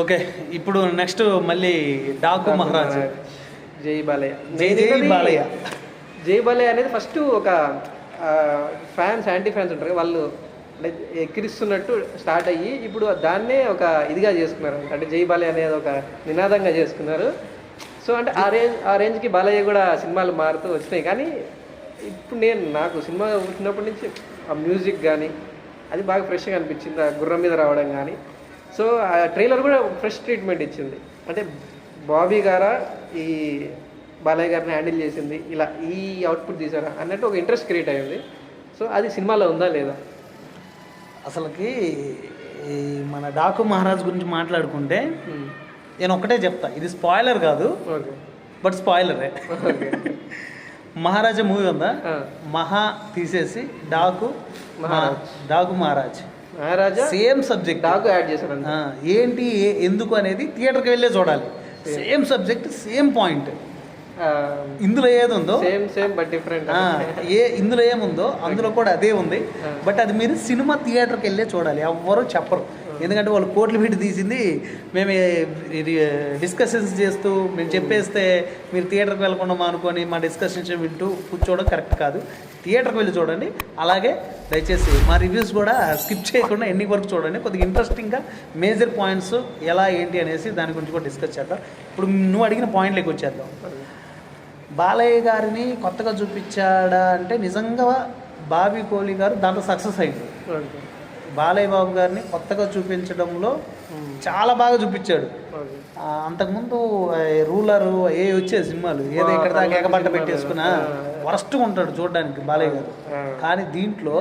Okay ఇప్పుడు next మళ్ళీ డాకు మహారాజ్. జై బాలయ్య. జై జై బాలయ్య. జై బాలయ్య అనేది ఫస్ట్ ఒక ఫ్యాన్స్ యాంటీ ఫ్యాన్స్ ఉంటారు వాళ్ళు అంటే ఎక్కిరిస్తున్నట్టు స్టార్ట్ అయ్యి ఇప్పుడు దాన్నే ఒక ఇదిగా చేసుకున్నారు. అంటే జై బాలయ్య అనేది ఒక నినాదంగా చేసుకున్నారు. సో అంటే ఆ రేంజ్ ఆ రేంజ్కి బాలయ్య కూడా సినిమాలు మారుతూ వచ్చినాయి. కానీ ఇప్పుడు నేను నాకు సినిమా వచ్చినప్పటి నుంచి ఆ మ్యూజిక్ కానీ అది బాగా ఫ్రెష్గా అనిపించింది. ఆ గుర్రం మీద రావడం కానీ సో ఆ ట్రైలర్ కూడా ఫ్రెష్ ట్రీట్మెంట్ ఇచ్చింది. అంటే బాబీ గారా ఈ బాలయ్య గారిని హ్యాండిల్ చేసింది. ఇలా ఈ అవుట్పుట్ తీసారా అన్నట్టు ఒక ఇంట్రెస్ట్ క్రియేట్ అయ్యింది సో అది సినిమాలో ఉందా లేదా? అసలుకి ఈ మన డాకు మహారాజ్ గురించి మాట్లాడుకుంటే నేను ఒకటే చెప్తా. ఇది స్పాయిలర్ కాదు. ఓకే. బట్ స్పాయిలరే. మహారాజా మూవీ ఉందా. మహా తీసేసి Daaku Maharaj. Daaku Maharaja. Same subject Daaku add చేశారు ఆ, ఏంటి ఎందుకు అనేది థియేటర్కి వెళ్ళే చూడాలి. సేమ్ సబ్జెక్ట్ సేమ్ పాయింట్ ఇందులో ఏది ఉందో? సేమ్ సేమ్ బట్ డిఫరెంట్ ఏ ఇందులో ఏముందో? అందులో కూడా అదే ఉంది. బట్ అది మీరు సినిమా థియేటర్కి వెళ్ళే చూడాలి. ఎవ్వరూ చెప్పరు. ఎందుకంటే వాళ్ళు కోట్లు పెట్టి తీసింది. మేము డిస్కషన్స్ చేస్తూ మేము చెప్పేస్తే మీరు థియేటర్కి వెళ్ళకుండా అనుకొని మా డిస్కషన్స్ వింటూ కూర్చోవడం కరెక్ట్ కాదు. థియేటర్కి వెళ్ళి చూడండి. అలాగే దయచేసి మా రివ్యూస్ కూడా స్కిప్ చేయకుండా ఎన్ని వరకు చూడండి. కొద్దిగా ఇంట్రెస్టింగ్గా మేజర్ పాయింట్స్ ఎలా ఏంటి అనేసి దాని గురించి కూడా డిస్కస్ చేద్దాం. ఇప్పుడు నువ్వు అడిగిన పాయింట్లోకి వచ్చేద్దాం. బాలయ్య గారిని కొత్తగా చూపించాడా అంటే నిజంగా బాబీ కోహ్లీ గారు దాంట్లో సక్సెస్ అయింది. బాలయ్య బాబు గారిని కొత్తగా చూపించడంలో చాలా బాగా చూపించాడు. అంతకుముందు రూలర్ ఏ వచ్చే సినిమాలు ఏదో ఇక్కడ దాకా ఎగబట్ట పెట్టేసుకున్నా వరస్ట్గా ఉంటాడు చూడడానికి బాలయ్య గారు. కానీ దీంట్లో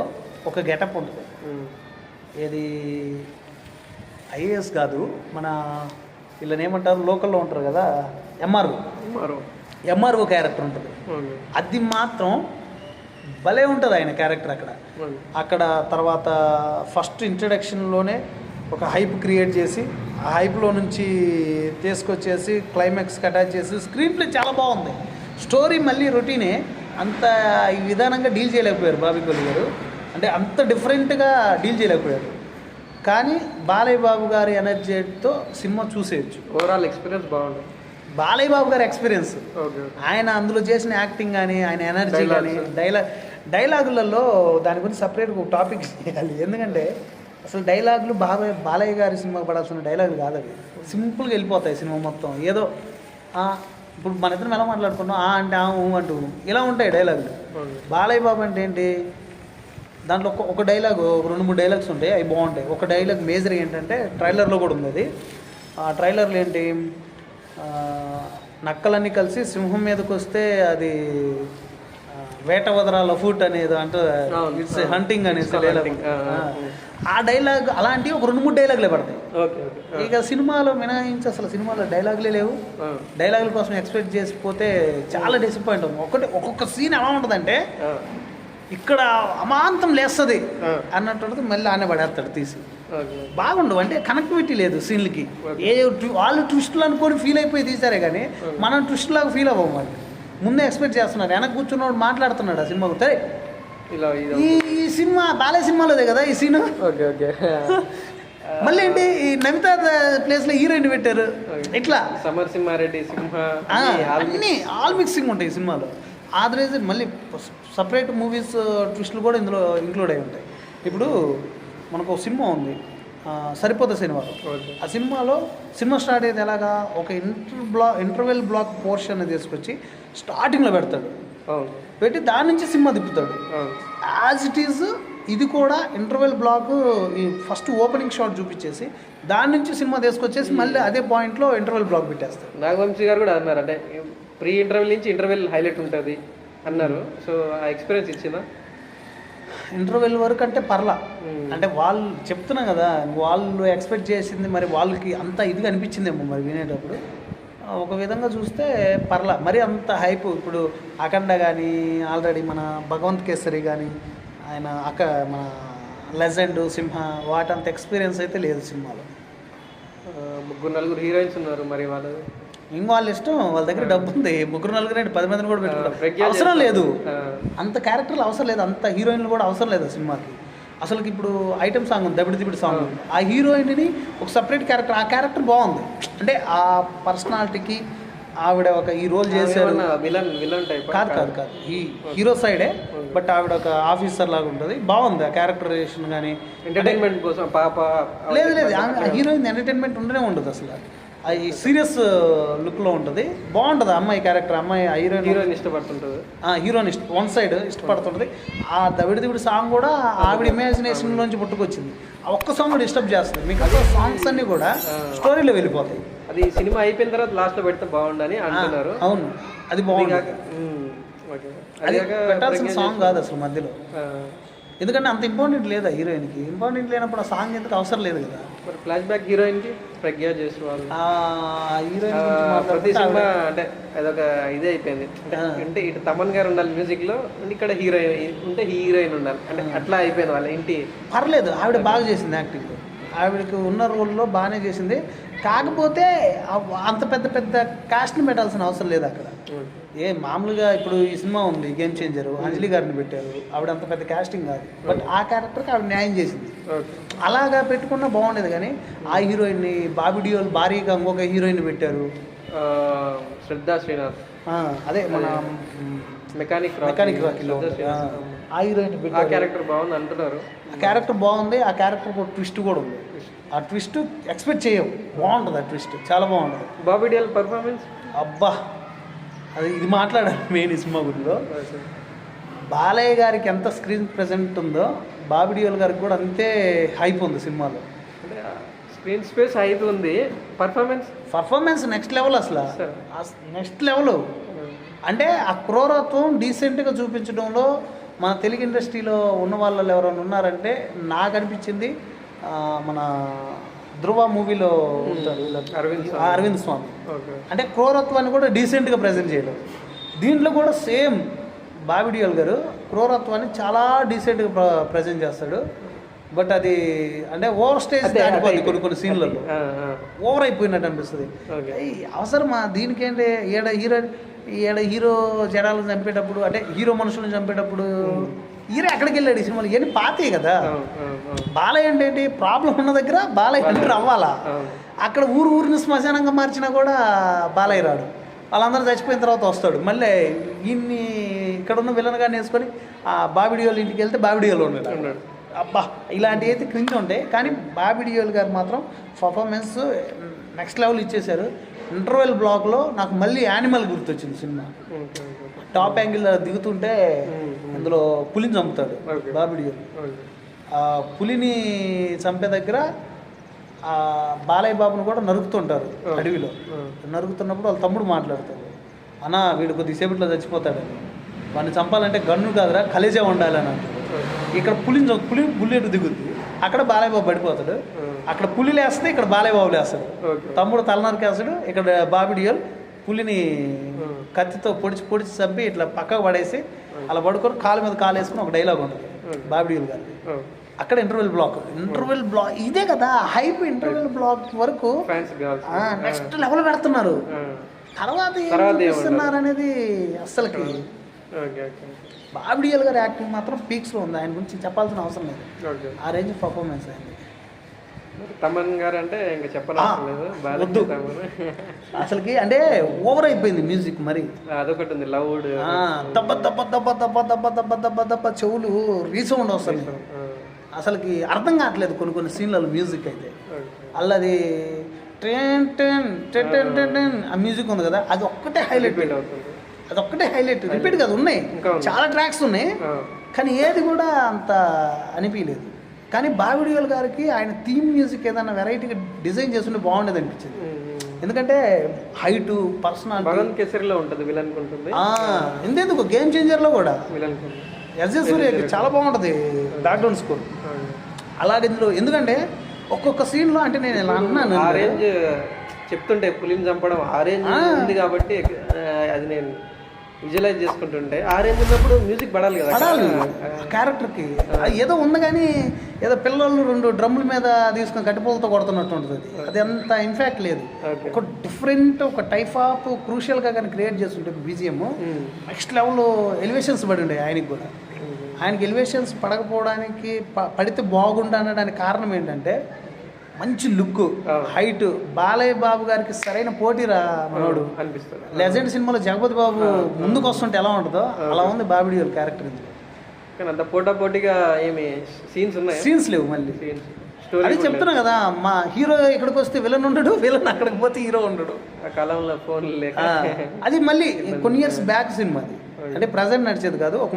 ఒక గెటప్ ఉంటుంది. ఏది? ఐఏఎస్ కాదు మన వీళ్ళని ఏమంటారు లోకల్లో ఉంటారు కదా ఎంఆర్ఓ. ఎంఆర్ఓ. క్యారెక్టర్ ఉంటుంది. అది మాత్రం భలే ఉంటుంది ఆయన క్యారెక్టర్ అక్కడ. అక్కడ తర్వాత ఫస్ట్ ఇంట్రడక్షన్లోనే ఒక హైప్ క్రియేట్ చేసి ఆ హైప్లో నుంచి తీసుకొచ్చేసి క్లైమాక్స్కి అటాచ్ చేసి స్క్రీన్ ప్లే చాలా బాగుంది. స్టోరీ మళ్ళీ రొటీనే అంత ఈ విధానంగా డీల్ చేయలేకపోయారు బాబీ కొల్లి గారు. అంటే అంత డిఫరెంట్గా డీల్ చేయలేకపోయారు. కానీ బాలయ్య బాబు గారి ఎనర్జీతో సినిమా చూసేయచ్చు. ఓవరాల్ ఎక్స్పీరియన్స్ బాగుంది. బాలయ్య బాబు గారి ఎక్స్పీరియన్స్. ఓకే. ఆయన అందులో చేసిన యాక్టింగ్ కానీ ఆయన ఎనర్జీ. కానీ డైలాగ్ డైలాగులలో దాని గురించి సపరేట్గా ఒక టాపిక్ చేయాలి. ఎందుకంటే అసలు డైలాగులు బాబాయ్ బాలయ్య గారి సినిమాకి పడాల్సిన డైలాగులు కాదు అవి. సింపుల్గా వెళ్ళిపోతాయి సినిమా మొత్తం. ఏదో ఇప్పుడు మన ఇద్దరం ఎలా మాట్లాడుకున్నాం? ఆ అంటే ఆ ఊ అంటూ. ఇలా ఉంటాయి డైలాగులు. బాలయ్య బాబు అంటే ఏంటి? దాంట్లో ఒక ఒక డైలాగ్ రెండు మూడు డైలాగ్స్ ఉంటాయి అవి బాగుంటాయి. ఒక డైలాగ్ మేజర్ ఏంటంటే ట్రైలర్లో కూడా ఉంది అది. ఆ ట్రైలర్లు ఏంటి? నక్కలన్నీ కలిసి సింహం మీదకి వస్తే అది వేట వదరాల ఫుట్ అనేది అంటే ఇట్స్. హంటింగ్ అనేసి డైలాగ్ ఆ, డైలాగ్ అలాంటివి ఒక రెండు మూడు డైలాగులే పడతాయి. ఇక సినిమాలో మినహాయించి అసలు సినిమాలో డైలాగులే లేవు. డైలాగుల కోసం ఎక్స్పెక్ట్ చేసిపోతే చాలా డిసప్పాయింట్ అవుతుంది ఒకటి ఒక్కొక్క సీన్ ఎలా ఉంటుందంటే ఇక్కడ అమాంతం లేస్తుంది. అన్నట్టు మళ్ళీ ఆనే పడేస్తాడు తీసి. ఓకే. బాగుండు అంటే కనెక్టివిటీ లేదు సీన్లకి. ఏ వాళ్ళు ట్విస్టులు అనుకొని ఫీల్ అయిపోయి తీసారే కానీ మనం ట్విస్ట్ లాగా ఫీల్ అవ్వం వాళ్ళు. ముందే ఎక్స్పెక్ట్ చేస్తున్నారు వెనక కూర్చున్నవాడు మాట్లాడుతున్నాడు ఆ సినిమా సరే. ఇలా ఈ ఈ సినిమా బాలయ్య సినిమాలోదే కదా ఈ సీన్? Okay okay. మళ్ళీ ఏంటి? ఈ నమిత ప్లేస్లో హీరోయిన్ పెట్టారు. ఇట్లా. సమర్ సింహారెడ్డి సింహ ఆ, అన్ని ఆల్ మిక్సింగ్ ఉంటాయి ఈ సినిమాలో. ఆదరైజ్ మళ్ళీ సపరేట్ మూవీస్ ట్విస్టులు కూడా ఇందులో ఇంక్లూడ్ అయి ఉంటాయి. ఇప్పుడు మనకు ఒక సినిమా ఉంది. సరిపోతే సినిమాలో ఓకే ఆ సినిమాలో సినిమా స్టార్ట్ అయ్యేది ఎలాగా? ఒక ఇంటర్ బ్లా ఇంటర్వెల్ బ్లాక్ పోర్షన్ తీసుకొచ్చి స్టార్టింగ్లో పెడతాడు. పెట్టి దాని నుంచి సినిమా తిప్పుతాడు. యాజ్ ఇట్ ఈజ్ ఇది కూడా ఇంటర్వెల్ బ్లాక్ ఈ ఫస్ట్ ఓపెనింగ్ షాట్ చూపించేసి దాని నుంచి సినిమా తీసుకొచ్చేసి మళ్ళీ అదే పాయింట్లో ఇంటర్వెల్ బ్లాక్ పెట్టేస్తాడు. నాగవంశీ గారు కూడా అన్నారు అంటే ప్రీ ఇంటర్వెల్ నుంచి ఇంటర్వెల్ హైలైట్ ఉంటుంది అన్నారు. సో ఆ ఎక్స్పీరియన్స్ ఇచ్చిందా? ఇంటర్వెల్ వరకు అంటే పర్లా. అంటే వాళ్ళు చెప్తున్నా కదా వాళ్ళు ఎక్స్పెక్ట్ చేసింది మరి వాళ్ళకి అంత ఇదిగా అనిపించిందేమో మరి వినేటప్పుడు. ఒక విధంగా చూస్తే పర్లా. మరి అంత హైప్ ఇప్పుడు అఖండ కానీ ఆల్రెడీ మన భగవంత్ కేసరి కానీ ఆయన అక మన లెజెండ్ సింహ వాటంత ఎక్స్పీరియన్స్ అయితే లేదు సినిమాలో. ముగ్గురు నలుగురు హీరోయిన్స్ ఉన్నారు మరి వాళ్ళు ఇంక వాళ్ళ ఇష్టం వాళ్ళ దగ్గర డబ్బు ఉంది. ముగ్గురు నలుగురు ఏంటి పది మందిని కూడా పెట్టుకుంటారు అవసరం లేదు. అంత క్యారెక్టర్లు అవసరం లేదు. అంత హీరోయిన్లు కూడా అవసరం లేదు ఆ సినిమాకి. అసలుకి ఇప్పుడు ఐటమ్ సాంగ్ ఉంది దబిడి దిబిడి సాంగ్ ఉంది. ఆ. హీరోయిన్ని ఒక సపరేట్ క్యారెక్టర్ ఆ క్యారెక్టర్ బాగుంది. అంటే ఆ పర్సనాలిటీకి ఆవిడ ఒక ఈ రోల్ చేశారు. విలన్ విలన్ టైప్ కాదు కాదు కాదు. ఈ హీరో సైడే బట్ ఆవిడ ఒక ఆఫీసర్ లాగా ఉంటుంది. బాగుంది ఆ క్యారెక్టరేషన్ కానీ ఎంటర్టైన్మెంట్ కోసం పాప లేదు లేదు. హీరోయిన్ ఎంటర్టైన్మెంట్ ఉండనే ఉండదు అసలు. అది సీరియస్ లుక్లో ఉంటుంది. బాగుంటుంది అమ్మాయి క్యారెక్టర్. అమ్మాయి హీరోయిన్ హీరోయిన్ ఇష్టపడుతుంటుంది. హీరోని ఇష్ట వన్ సైడ్ ఇష్టపడుతుంటుంది. ఆ దవిడి దివిడి సాంగ్ కూడా ఆవిడ ఇమాజినేషన్ నుంచి పుట్టుకొచ్చింది ఒక్క సాంగ్ కూడా డిస్టర్బ్ చేస్తుంది. మీకు అసలు సాంగ్స్ అన్నీ కూడా స్టోరీలో వెళ్ళిపోతాయి. అది సినిమా అయిపోయిన తర్వాత లాస్ట్లో పెడితే బాగుండని అంటున్నారు. అవును. అది బాగుంది. అది. అది అది పెట్టాల్సిన సాంగ్ కాదు అసలు మధ్యలో. ఎందుకంటే అంత ఇంపార్టెంట్ లేదా హీరోయిన్కి? ఇంపార్టెంట్ లేనప్పుడు ఆ సాంగ్ ఎందుకు అవసరం లేదు కదా. మరి ఫ్లాష్ బ్యాక్ హీరోయిన్కి ప్రజ్ఞ చేసేవాళ్ళు హీరోయిన్ అంటే అదొక ఇదే అయిపోయింది. అంటే- ఇటు తమన్ గారు ఉండాలి మ్యూజిక్లో ఇక్కడ హీరోయిన్ ఉంటే హీరోయిన్ ఉండాలి. అంటే అట్లా అయిపోయింది వాళ్ళ ఇంటి. పర్లేదు ఆవిడ బాగా చేసింది యాక్టింగ్. ఆవిడకి ఉన్న రోల్లో బాగానే చేసింది. కాకపోతే అంత పెద్ద పెద్ద కాస్ట్ని పెట్టాల్సిన అవసరం లేదు అక్కడ. ఏ మామూలుగా ఇప్పుడు ఈ సినిమా ఉంది గేమ్ చేంజర్ అంజలి గారిని పెట్టారు. ఆవిడ అంత పెద్ద కాస్టింగ్ కాదు. బట్ ఆ క్యారెక్టర్కి ఆవిడ న్యాయం చేసింది. అలాగా పెట్టుకున్నా బాగుండేది కానీ ఆ హీరోయిన్ని బాబిడియోల్ భారీగా ఇంకొక హీరోయిన్ పెట్టారు. శ్రద్ధా శ్రీనాథ్. అదే మన మెకానిక్ మెకానిక్ రాకీలో. ఆ, హీరోయిన్ పెట్టారు క్యారెక్టర్ బాగుంది అంటున్నారు. ఆ క్యారెక్టర్ బాగుంది ఆ క్యారెక్టర్ ట్విస్ట్ కూడా ఉంది. ఆ ట్విస్ట్ ఎక్స్పెక్ట్ చేయవు. బాగుంటుంది ఆ ట్విస్ట్ చాలా బాగుంటుంది బాబీ డియల్ పర్ఫార్మెన్స్? అబ్బా అది ఇది మాట్లాడాలి మెయిన్ ఈ సినిమా గురిలో. బాలయ్య గారికి ఎంత స్క్రీన్ ప్రెజెంట్ ఉందో బాబిడియోల్ గారికి కూడా అంతే హైప్ ఉంది సినిమాలో. స్క్రీన్ స్పేస్ హైప్ ఉంది. పర్ఫార్మెన్స్? పర్ఫార్మెన్స్ నెక్స్ట్ లెవెల్ అసలు. Next level. అంటే ఆ క్రూరత్వం డీసెంట్గా చూపించడంలో మన తెలుగు ఇండస్ట్రీలో ఉన్న వాళ్ళు ఎవరైనా ఉన్నారంటే నాకు అనిపించింది మన ధ్రువ మూవీలో ఉంటాడు వీళ్ళ- అరవింద్ అరవింద్ స్వామి. ఓకే. అంటే క్రూరత్వాన్ని కూడా డీసెంట్గా ప్రజెంట్ చేయడం దీంట్లో కూడా సేమ్ బాబిడియోల్ గారు క్రూరత్వాన్ని చాలా డీసెంట్గా ప్ర ప్రజెంట్ చేస్తాడు. బట్ అది అంటే ఓవర్ స్టేజ్ దాటిపోద్ది. కొన్ని కొన్ని సీన్లలో. ఓవర్ అయిపోయినట్టు అనిపిస్తుంది. అవసరమా? దీనికేంటి? ఈడ హీరో ఈడ హీరో జనాలను చంపేటప్పుడు అంటే హీరో మనుషులను చంపేటప్పుడు హీరో ఎక్కడికి వెళ్ళాడు ఈ సినిమాలు? ఇవన్నీ పాతే కదా. బాలయ్య అంటే ఏంటి? ప్రాబ్లం ఉన్న దగ్గర బాలయ్య ఎంటర్ అవ్వాలా. అక్కడ ఊరు ఊరిని శ్మశానంగా మార్చినా కూడా బాలయ్య రాడు. వాళ్ళందరూ చచ్చిపోయిన తర్వాత వస్తాడు. మళ్ళీ ఈయన్ని ఇక్కడ ఉన్న విలన్ గారిని వేసుకొని ఆ బాబిడియోళ్ళ ఇంటికి వెళ్తే ఉన్నాడు ఉన్నాడు. అబ్బా ఇలాంటివి అయితే క్రింజ్ ఉంటాయి కానీ బాబిడియోల్ గారు మాత్రం పర్ఫార్మెన్స్ నెక్స్ట్ లెవెల్ ఇచ్చేశారు ఇంటర్వెల్ బ్లాక్లో నాకు మళ్ళీ యానిమల్ గుర్తొచ్చింది సినిమా. టాప్ యాంగిల్ దిగుతుంటే అందులో పులిని చంపుతాడు. బాబిడియోల్ పులిని చంపే దగ్గర ఆ బాలయ్య బాబును కూడా నరుకుతుంటారు. అడవిలో. నరుకుతున్నప్పుడు వాళ్ళ తమ్ముడు మాట్లాడతాడు అన్న వీడు కొద్దిసేపట్లో చచ్చిపోతాడని వాడిని చంపాలంటే గన్ను కాదురా కలేజా ఉండాలని అంటాడు ఇక్కడ పులిని పులి బుల్లెట్ దిగుద్ది? అక్కడ బాలయ్య బాబు పడిపోతాడు అక్కడ పులి లేస్తే ఇక్కడ బాలయ్య బాబు లేస్తాడు. తమ్ముడు తలనరికేస్తాడు ఇక్కడ బాబిడియోల్ పులిని. కత్తితో పొడిచి పొడిచి చంపి ఇట్లా పక్కకు పడేసి అలా పడుకొని కాలు మీద కాలు వేసుకొని ఒక డైలాగ్ ఉంటుంది. బాబిడియోల్ గారి. అక్కడ ఇంటర్వెల్ బ్లాక్ ఇంటర్వెల్ బ్లాక్ ఇదే కదా హైప్ ఇంటర్వెల్ బ్లాక్ వరకు నెక్స్ట్ లెవెల్ పెడుతున్నారు. తర్వాత ఏం అనేది అస్సలకి బాబిడియల్ గారి యాక్టింగ్ మాత్రం పీక్స్లో ఉంది. ఆయన గురించి చెప్పాల్సిన అవసరం లేదు. ఆ రేంజ్ పర్ఫార్మెన్స్ అయింది మరి తమన్ గారు అంటే ఇంకా చెప్పనవసరం లేదు. వద్దు. బాగా తమన్. అసలుకి అంటే ఓవర్ అయిపోయింది మ్యూజిక్ మరి. అదొకటి ఉంది లౌడ్. దబ్బ దబ్బ దబ్బ దబ్బ దబ్బ దబ్బ దబ్బ దబ్బ చెవులు రీసౌండ్ వస్తుంది. అసలుకి అర్థం కావట్లేదు కొన్ని కొన్ని సీన్లలో మ్యూజిక్ అయితే. అల్లది ten ten ten ten ten ఆ మ్యూజిక్ ఉంది కదా అది ఒక్కటే హైలైట్. అవుతుంది. అది ఒక్కటే హైలైట్. రిపీట్ కదా ఉన్నాయి. చాలా ట్రాక్స్ ఉన్నాయి. కానీ ఏది కూడా అంత అనిపించలేదు. కానీ బావిడియోల్ గారికి ఆయన థీమ్ మ్యూజిక్ ఏదైనా వెరైటీగా డిజైన్ చేస్తుంటే బాగుండేది అనిపించింది. ఎందుకంటే హైటు పర్సనాలిటీ. భగవంత్ కేసరిలో ఉంటుంది విలన్ ఉంటుంది. గేమ్ చేంజర్లో కూడా. విలన్ సూర్యకి చాలా బాగుంటుంది. బ్యాక్గ్రౌండ్ స్కోర్ అలాగే ఇందులో ఎందుకంటే ఒక్కొక్క సీన్లో అంటే నేను ఇలా అన్నాను చెప్తుంటే పులిని చంపడం ఆ రేంజ్. ఉంది కాబట్టి అది నేను విజువలైజ్ చేసుకుంటుంటే ఆ రేంజ్ ఉన్నప్పుడు మ్యూజిక్ పడాలి కదా. పడాలి. క్యారెక్టర్కి ఏదో ఉంది కానీ ఏదో పిల్లలు రెండు డ్రమ్ముల మీద తీసుకుని కట్టిపూలతో కొడుతున్నట్టు ఉంటుంది అది అంత ఇన్ఫాక్ట్ లేదు. ఒక డిఫరెంట్ ఒక టైప్ ఆఫ్ క్రూషియల్గా కానీ క్రియేట్ చేస్తుంటే బీజిఎం. నెక్స్ట్ లెవెల్లో ఎలివేషన్స్ పడి ఉండే ఆయనకి కూడా. ఆయనకి ఎలివేషన్స్ పడకపోవడానికి పడితే బాగుండు అనడానికి కారణం ఏంటంటే మంచి లుక్. హైట్. బాలయ్య బాబు గారికి సరైన పోటీ రా మనోడు. అనిపిస్తుంది. లెజెండ్ సినిమాలో జగపతి బాబు ముందుకు వస్తుంటే ఎలా ఉంటుందో అలా ఉంది బాబిడి వాళ్ళ క్యారెక్టర్ కానీ అంత పోటా పోటీగా ఏమి సీన్స్ ఉన్నాయి? సీన్స్ లేవు మళ్ళీ. సీన్స్. అది చెప్తున్నా కదా మా హీరో ఇక్కడికి వస్తే విలన్ ఉండడు విలన్ అక్కడికి పోతే హీరో ఉండడు. ఆ కాలంలో ఫోన్లు లేక. అది మళ్ళీ కొన్ని ఇయర్స్ బ్యాక్ సినిమా అది. అంటే ప్రజెంట్ నడిచేది కాదు ఒక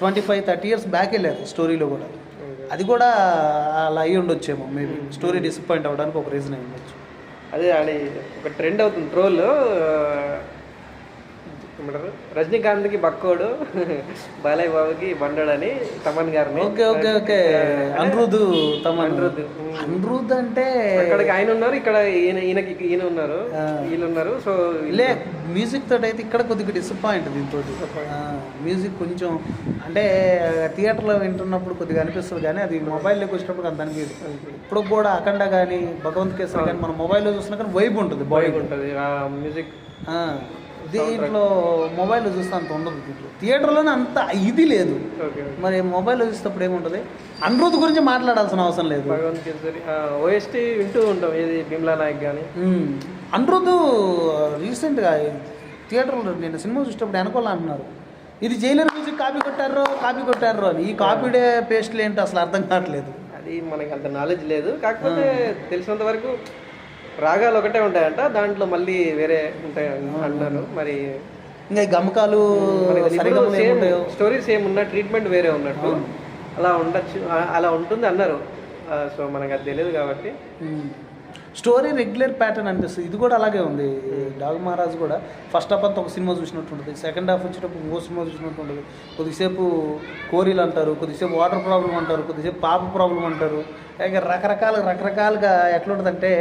twenty five thirty years back వెళ్ళారు స్టోరీలో కూడా. అది కూడా అలా అయ్యి ఉండొచ్చేమో మేబీ స్టోరీ డిసప్పాయింట్ అవ్వడానికి ఒక రీజన్ అయి ఉండొచ్చు. అదే అది ఒక ట్రెండ్ అవుతుంది ట్రోల్ ఏమంటారు? రజనీకాంత్కి బక్కోడు బాలయ్య బాబుకి బండోడు అని తమన్ గారిని. Okay okay okay. అనిరుద్ తమ అనిరుద్. అనిరుద్ అంటే అక్కడికి ఆయన ఉన్నారు ఇక్కడ ఈయన ఈయనకి ఈయన ఉన్నారు. వీళ్ళు ఉన్నారు సో లే మ్యూజిక్ తోటి అయితే ఇక్కడ కొద్దిగా డిసప్పాయింట్ దీంతో మ్యూజిక్ కొంచెం అంటే థియేటర్లో వింటున్నప్పుడు కొద్దిగా అనిపిస్తుంది కానీ అది మొబైల్లోకి వచ్చినప్పుడు అంత. అనిపించదు ఇప్పుడు కూడా అఖండ కానీ భగవంత్ కేసరి కానీ మన మొబైల్లో చూసినా కానీ వైబ్ ఉంటుంది బాయ్ ఉంటుంది. ఆ మ్యూజిక్ దీంట్లో మొబైల్లో చూస్తే అంత ఉండదు దీంట్లో. థియేటర్లోనే అంత ఇది లేదు. ఓకే మరి మొబైల్లో చూసేటప్పుడు ఏముంటుంది? అనిరుద్ధ్ గురించి మాట్లాడాల్సిన అవసరం లేదు. ఓఎస్టీ వింటూ ఉంటాం ఇది బిమ్లా నాయక్ కానీ. అనిరుద్ధ్ రీసెంట్గా థియేటర్లో నేను సినిమా చూసేటప్పుడు వెనకాల అంటున్నారు. ఇది జైలర్ మ్యూజిక్ కాపీ కొట్టారు కాపీ కొట్టారు అని. ఈ కాపీడే పేస్ట్లు ఏంటో అసలు అర్థం కావట్లేదు. అది మనకి అంత నాలెడ్జ్ లేదు. కాకపోతే తెలిసినంత వరకు రాగాలు ఒకటే ఉంటాయంట దాంట్లో మళ్ళీ వేరే ఉంటాయి అంటున్నారు. మరి ఇంకా గమకాలు స్టోరీ సేమ్ ఉన్న ట్రీట్మెంట్ వేరే ఉన్నట్టు. అలా ఉండొచ్చు అలా ఉంటుంది అన్నారు. సో మనకు అది తెలియదు కాబట్టి. స్టోరీ రెగ్యులర్ ప్యాటర్న్ అనిపిస్తుంది. ఇది కూడా అలాగే ఉంది. డాగ్ మహారాజ్ కూడా ఫస్ట్ హాఫ్ అంతా ఒక సినిమా చూసినట్టు ఉంటుంది. సెకండ్ హాఫ్ వచ్చేటప్పుడు ఇంకో సినిమా చూసినట్టు ఉంటుంది. కొద్దిసేపు కోరీలు అంటారు కొద్దిసేపు వాటర్ ప్రాబ్లం అంటారు కొద్దిసేపు పాప ప్రాబ్లం అంటారు. ఇక రకరకాల రకరకాలుగా ఎట్లుంటుందంటే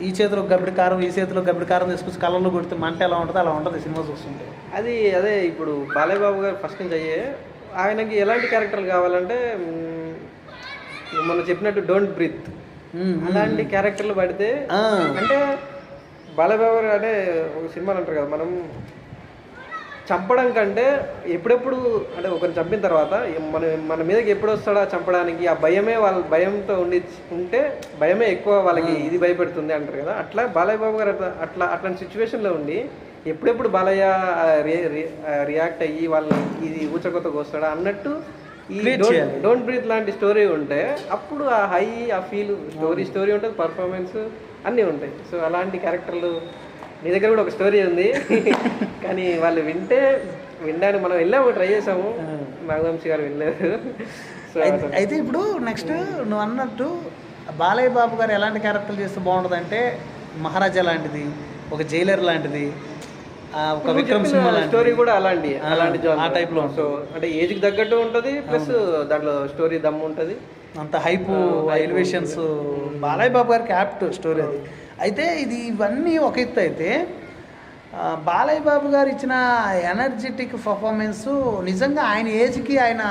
ఈ చేతిలో గబ్బిడి కారం ఈ చేతిలో గబ్బిడి కారం తీసుకొచ్చి కళ్ళల్లో కొడితే మంట ఎలా ఉంటుంది అలా ఉంటుంది సినిమా చూస్తుంటే. అది అదే ఇప్పుడు బాలయ్య బాబు గారు ఫస్ట్ నుంచి అయ్యే ఆయనకి ఎలాంటి క్యారెక్టర్లు కావాలంటే మనం చెప్పినట్టు డోంట్ బ్రీత్. అలాంటి క్యారెక్టర్లు పడితే అంటే బాలబాబు గారు అంటే ఒక సినిమాలు అంటారు కదా మనం చంపడం కంటే ఎప్పుడెప్పుడు అంటే ఒకరిని చంపిన తర్వాత మన మన మీదకి ఎప్పుడు వస్తాడా చంపడానికి? ఆ భయమే వాళ్ళ భయంతో ఉండి ఉంటే భయమే ఎక్కువ వాళ్ళకి ఇది భయపెడుతుంది అంటారు కదా. అట్లా బాలయ్య బాబు గారు అట్లా అట్లా అట్లాంటి సిచ్యువేషన్లో ఉండి ఎప్పుడెప్పుడు బాలయ్య రియాక్ట్ అయ్యి వాళ్ళని ఇది ఊచకొత్తకు వస్తాడా అన్నట్టు ఈ. డోంట్ బ్రీత్ లాంటి స్టోరీ ఉంటే అప్పుడు ఆ హై ఆ ఫీల్ స్టోరీ స్టోరీ ఉంటుంది పర్ఫార్మెన్స్ అన్నీ ఉంటాయి. సో అలాంటి క్యారెక్టర్లు నీ దగ్గర కూడా ఒక స్టోరీ ఉంది. కానీ వాళ్ళు వింటే వినడానికి మనం వెళ్ళాము ట్రై చేసాము. నాగవంశీ గారు వినలేదు. సో అయితే ఇప్పుడు నెక్స్ట్ నువ్వు అన్నట్టు బాలయ్య బాబు గారు ఎలాంటి క్యారెక్టర్లు చేస్తే బాగుంటుంది అంటే మహారాజా లాంటిది ఒక జైలర్ లాంటిది ఒక విక్రమ్ సింహ స్టోరీ కూడా అలాంటి అలాంటి ఆ type లో సో అంటే ఏజ్కి తగ్గట్టు ఉంటుంది ప్లస్ దాంట్లో స్టోరీ దమ్ము ఉంటుంది. అంత హైపు ఎలివేషన్స్ బాలయ్య బాబు గారికి యాప్ట్ స్టోరీ అది. అయితే ఇది ఇవన్నీ ఒక ఎత్తు అయితే బాలయ్య బాబు గారు ఇచ్చిన ఎనర్జెటిక్ పర్ఫార్మెన్స్ నిజంగా ఆయన ఏజ్కి ఆయన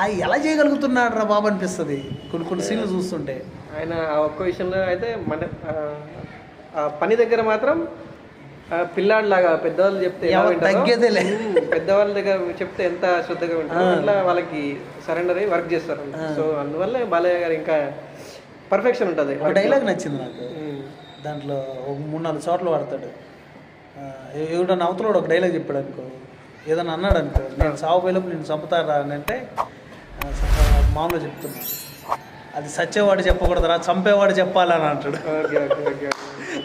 ఆయన ఎలా చేయగలుగుతున్నాడు రా బాబు అనిపిస్తుంది? కొన్ని కొన్ని సీన్లు చూస్తుంటే. ఆయన ఆ ఒక్క విషయంలో అయితే మన పని దగ్గర మాత్రం పిల్లాడిలాగా పెద్దవాళ్ళు చెప్తే తగ్గేదేలే. పెద్దవాళ్ళ దగ్గర చెప్తే ఎంత శ్రద్ధగా వింటారో అట్లా వాళ్ళకి సరెండర్ అయ్యి వర్క్ చేస్తారు. సో అందువల్ల బాలయ్య గారు ఇంకా పర్ఫెక్షన్ ఉంటుంది. డైలాగ్ నచ్చింది నాకు. దాంట్లో ఒక మూడు నాలుగు చోట్ల వాడతాడు. ఎవడన్నా అవతలోడు ఒక డైలాగ్ చెప్పాడు అనుకో. ఏదన్నా అన్నాడు అనుకో. నేను సాగు పోయినప్పుడు నేను చంపుతారా అని అంటే మామూలుగా చెప్తున్నా. అది సచ్చేవాడు చెప్పకూడదురా చంపేవాడు చెప్పాలని అంటాడు.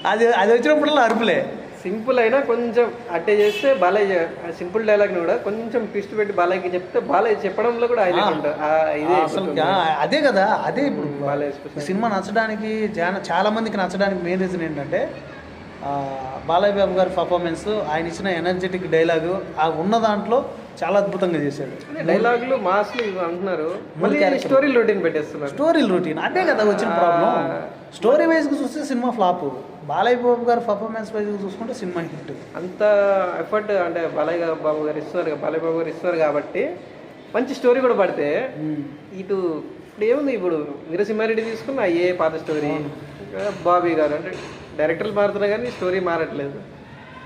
అది అది వచ్చినప్పుడల్లా అరుపులే. సింపుల్ అయినా కొంచెం అట్టే చేస్తే బాలయ్య సింపుల్ డైలాగ్ కూడా కొంచెం ట్విస్ట్ పెట్టి బాలయ్యకి చెప్తే బాలయ్య చెప్పడంలో కూడా ఆయన అదే కదా అదే ఇప్పుడు బాలయ్య సినిమా నచ్చడానికి చాలా మందికి నచ్చడానికి మెయిన్ రీజన్ ఏంటంటే బాలయ్య బాబు గారి పర్ఫార్మెన్స్ ఆయన ఇచ్చిన ఎనర్జెటిక్ డైలాగు ఆ ఉన్న దాంట్లో చాలా అద్భుతంగా చేశాడు డైలాగులు మాస్లు అంటున్నారు. మళ్ళీ స్టోరీ రొటీన్ పెట్టేస్తున్నారు. Story routine. అదే కదా వచ్చిన ప్రాబ్లం. స్టోరీ వైజ్గా చూస్తే సినిమా ఫ్లాప్. బాలయ్య బాబు గారి పర్ఫార్మెన్స్ వైజ్గా చూసుకుంటే సినిమా హిట్. అంత ఎఫర్ట్ అంటే బాలయ్య బాబు గారు ఇస్తున్నారు బాలయ్య బాబు గారు ఇస్తున్నారు కాబట్టి మంచి స్టోరీ కూడా పడితే ఇటు ఇప్పుడు ఏముంది ఇప్పుడు? వీరసింహారెడ్డి తీసుకున్న అయ్యే పాత స్టోరీ. బాబీ గారు అంటే డైరెక్టర్లు మారుతున్నారు కానీ స్టోరీ మారట్లేదు.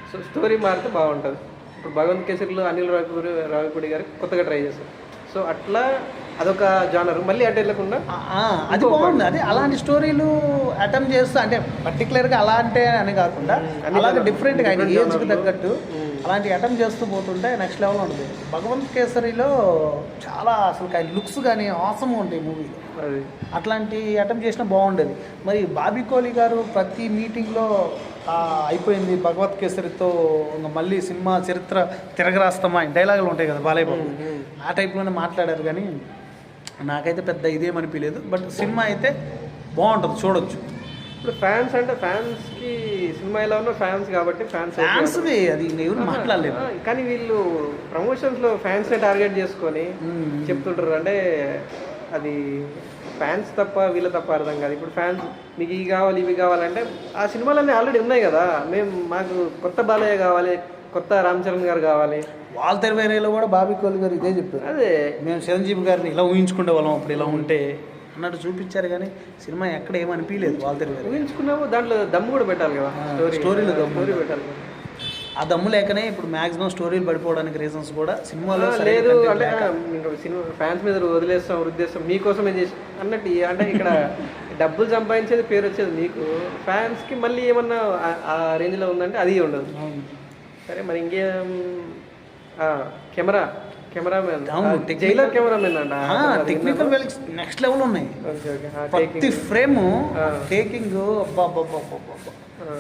సో స్టోరీ మారితే బాగుంటుంది. ఇప్పుడు భగవంత్ కేసరిలో అనిల్ రావిపూడి రావిపూడి గారు కొత్తగా ట్రై చేస్తారు సో అట్లా అదొక జానర్. మళ్ళీ అటు వెళ్ళకుండా అది బాగుంది. అదే అలాంటి స్టోరీలు అటెంప్ట్ చేస్తూ అంటే పర్టికులర్గా అలా అంటే అని కాకుండా అలాగే డిఫరెంట్గా ఆయన ఏజ్కి. తగ్గట్టు. అలాంటి అటెంప్ట్ చేస్తూ పోతుంటే నెక్స్ట్ లెవెల్ ఉంటుంది. భగవంత్ కేసరిలో చాలా అసలు ఆయన లుక్స్ కానీ అవసరం ఉంటాయి మూవీలో అట్లాంటి అటెంప్ట్ చేసినా బాగుండేది. మరి బాబీ కోహ్లీ గారు ప్రతి మీటింగ్లో అయిపోయింది భగవత్ కేసరితో ఇంక మళ్ళీ సినిమా చరిత్ర తిరగరాస్తామా డైలాగులు ఉంటాయి కదా బాలయ్య బాబు ఆ టైప్లోనే మాట్లాడారు కానీ నాకైతే పెద్ద ఇదేమనిపించలేదు బట్ సినిమా అయితే బాగుంటుంది చూడొచ్చు. ఇప్పుడు ఫ్యాన్స్ అంటే ఫ్యాన్స్కి సినిమా ఎలా ఉన్నా ఫ్యాన్స్ కాబట్టి ఫ్యాన్స్ ఫ్యాన్స్ది అది ఎవరు మాట్లాడలేదు. కానీ వీళ్ళు ప్రమోషన్స్లో ఫ్యాన్స్ని టార్గెట్ చేసుకొని. చెప్తుంటారు. అంటే అది ఫ్యాన్స్ తప్ప వీళ్ళ తప్ప అర్థం కాదు. ఇప్పుడు ఫ్యాన్స్ మీకు ఇవి కావాలి ఇవి కావాలంటే ఆ సినిమాలన్నీ ఆల్రెడీ ఉన్నాయి కదా. మేము మాకు కొత్త బాలయ్య కావాలి కొత్త రామ్ చరణ్ గారు కావాలి. వాళ్ళ తెరవేరేలో కూడా బాబీ కోహ్లీ గారు ఇదే చెప్పారు. అదే. మేము చిరంజీవి గారిని ఇలా ఊహించుకునే వాళ్ళం అప్పుడు ఇలా ఉంటే అన్నట్టు చూపించారు కానీ సినిమా ఎక్కడ ఏమనిపించలేదు వాళ్ళ తెరవేరే ఊహించుకున్నాము. దాంట్లో దమ్ము కూడా పెట్టాలి కదా. స్టోరీలో దమ్ము. పెట్టాలి. ఆ దమ్ము లేకనే ఇప్పుడు మాక్సిమం స్టోరీలు పడిపోవడానికి రీజన్స్ కూడా సినిమాలో లేదు అంటే సినిమా ఫ్యాన్స్ మీద వదిలేస్తాం వృద్ధేస్తాం మీకోసమే చేసి అన్నట్టు అంటే ఇక్కడ డబ్బులు సంపాదించేది పేరు వచ్చేది మీకు. ఫ్యాన్స్కి మళ్ళీ ఏమన్నా ఆ- ఆ రేంజ్లో ఉందంటే అది ఉండదు. సరే మరి ఇంకేం కెమెరా కెమెరామెన్. జైలర్ కెమెరామెన్ అంట. టెక్నికల్ నెక్స్ట్ లెవెల్ ఉన్నాయి. ప్రతి. ఫ్రేమ్. టేకింగ్.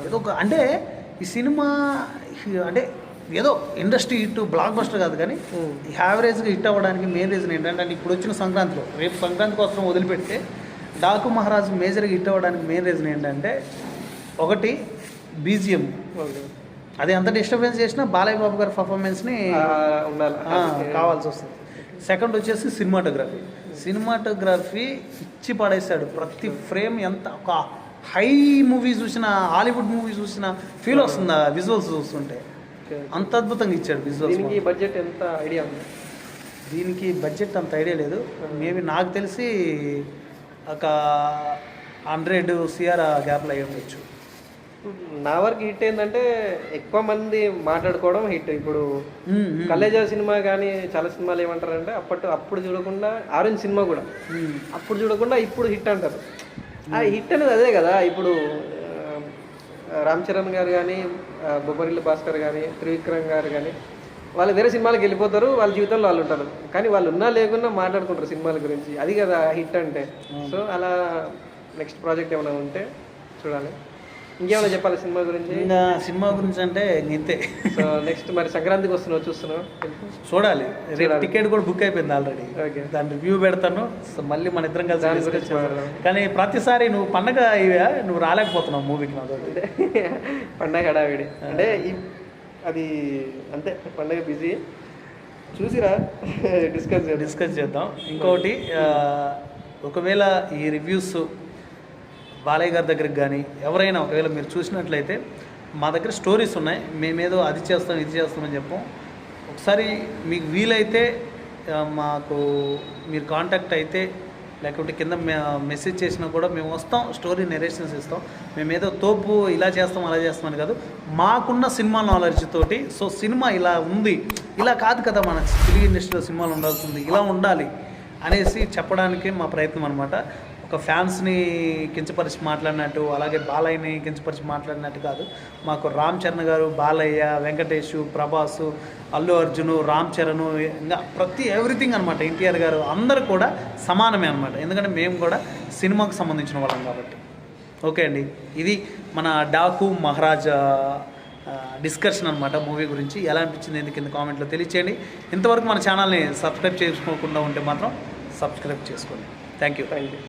ఏదో అంటే ఈ సినిమా అంటే ఏదో ఇండస్ట్రీ హిట్ బ్లాక్ బస్టర్ కాదు కానీ. యావరేజ్గా హిట్ అవ్వడానికి మెయిన్ రీజన్ ఏంటంటే ఇప్పుడు వచ్చిన సంక్రాంతిలో రేపు సంక్రాంతి కోసం వదిలిపెడితే డాకు మహారాజ్ మేజర్గా హిట్ అవ్వడానికి మెయిన్ రీజన్ ఏంటంటే ఒకటి బీజిఎం. అది ఎంత డిస్టర్బెన్స్ చేసినా బాలయ్య బాబు గారి పర్ఫార్మెన్స్ని కావాల్సి వస్తుంది. సెకండ్ వచ్చేసి సినిమాటోగ్రఫీ సినిమాటోగ్రఫీ ఇచ్చి పడేశాడు. ప్రతి ఫ్రేమ్ ఎంత ఒక హై మూవీ చూసిన హాలీవుడ్ మూవీ చూసిన ఫీల్ వస్తుంది విజువల్స్ చూస్తుంటే. అంత అద్భుతంగా ఇచ్చాడు విజువల్స్ బడ్జెట్ ఎంత ఐడియా ఉంది? దీనికి బడ్జెట్ అంత ఐడియా లేదు. మేబీ నాకు తెలిసి ఒక హండ్రెడ్ సిఆర్ గ్యాప్లో అయి ఉండొచ్చు. నా వరకు హిట్ ఏంటంటే ఎక్కువ మంది మాట్లాడుకోవడం హిట్ ఇప్పుడు మ్మ్, మ్మ్. కలేజా సినిమా కానీ చాలా సినిమాలు ఏమంటారంటే అప్పటి అప్పుడు చూడకుండా ఆరెంజ్ సినిమా కూడా. మ్మ్. అప్పుడు చూడకుండా ఇప్పుడు హిట్ అంటారు. హిట్ అనేది అదే కదా. ఇప్పుడు ఆ, రామ్ చరణ్ గారు కానీ బొబ్బరిల్లు భాస్కర్ కానీ త్రివిక్రమ్ గారు కానీ వాళ్ళు వేరే సినిమాలకు వెళ్ళిపోతారు వాళ్ళ జీవితంలో వాళ్ళు ఉంటారు. కానీ వాళ్ళు ఉన్నా లేకున్నా మాట్లాడుకుంటారు సినిమాల గురించి. అది కదా హిట్ అంటే. సో అలా నెక్స్ట్ ప్రాజెక్ట్ ఏమైనా ఉంటే చూడాలి. ఇంకేమైనా చెప్పాలి సినిమా గురించి? ఇంకా సినిమా గురించి అంటే ఇంతే. సో నెక్స్ట్ మరి సంక్రాంతికి వస్తున్నావు చూస్తున్నావు? చూడాలి. రేపు. టికెట్ కూడా బుక్ అయిపోయింది ఆల్రెడీ. ఓకే. దాని రివ్యూ పెడతాను. సో మళ్ళీ మన ఇద్దరం కలిసి. కానీ ప్రతిసారి నువ్వు పండగ ఇవే నువ్వు రాలేకపోతున్నావు మూవీకి నాతో పండగ హడావిడి. అంటే అది అంతే పండగ బిజీ చూసిరా డిస్కస్ డిస్కస్ చేద్దాం. ఇంకొకటి ఆ, ఒకవేళ ఈ రివ్యూస్ బాలయ్య గారి దగ్గరికి కానీ ఎవరైనా ఒకవేళ మీరు చూసినట్లయితే మా దగ్గర స్టోరీస్ ఉన్నాయి. మేమేదో అది చేస్తాం ఇది చేస్తామని చెప్పాం. ఒకసారి మీకు వీలైతే మాకు మీరు కాంటాక్ట్ అయితే లేకపోతే కింద మెసేజ్ చేసినా కూడా మేము వస్తాం స్టోరీ నెరేషన్స్ ఇస్తాం. మేము ఏదో తోపు ఇలా చేస్తాం అలా చేస్తామని కాదు. మాకున్న సినిమా నాలెడ్జ్ తోటి సో సినిమా ఇలా ఉంది. ఇలా కాదు కదా మన తెలుగు ఇండస్ట్రీలో సినిమాలు ఉండాల్సింది ఇలా ఉండాలి అనేసి చెప్పడానికి మా ప్రయత్నం అనమాట ఒక ఫ్యాన్స్ని కించపరిచి మాట్లాడినట్టు అలాగే బాలయ్యని కించపరిచి మాట్లాడినట్టు కాదు. మాకు రామ్ చరణ్ గారు బాలయ్య వెంకటేష్ ప్రభాస్ అల్లు అర్జును రామ్ చరణ్ ఇంకా ప్రతి ఎవ్రీథింగ్ అనమాట ఎన్టీఆర్ గారు అందరూ కూడా సమానమే అనమాట ఎందుకంటే మేము కూడా సినిమాకు సంబంధించిన వాళ్ళం కాబట్టి. ఓకే అండి. ఇది మన డాకు మహారాజ్ డిస్కషన్ అనమాట మూవీ గురించి. ఎలా అనిపించింది ఎందుకు కింద కామెంట్లో తెలియచేయండి. ఇంతవరకు మన ఛానల్ని సబ్స్క్రైబ్ చేసుకోకుండా ఉంటే మాత్రం సబ్స్క్రైబ్ చేసుకోండి. Thank you thank you.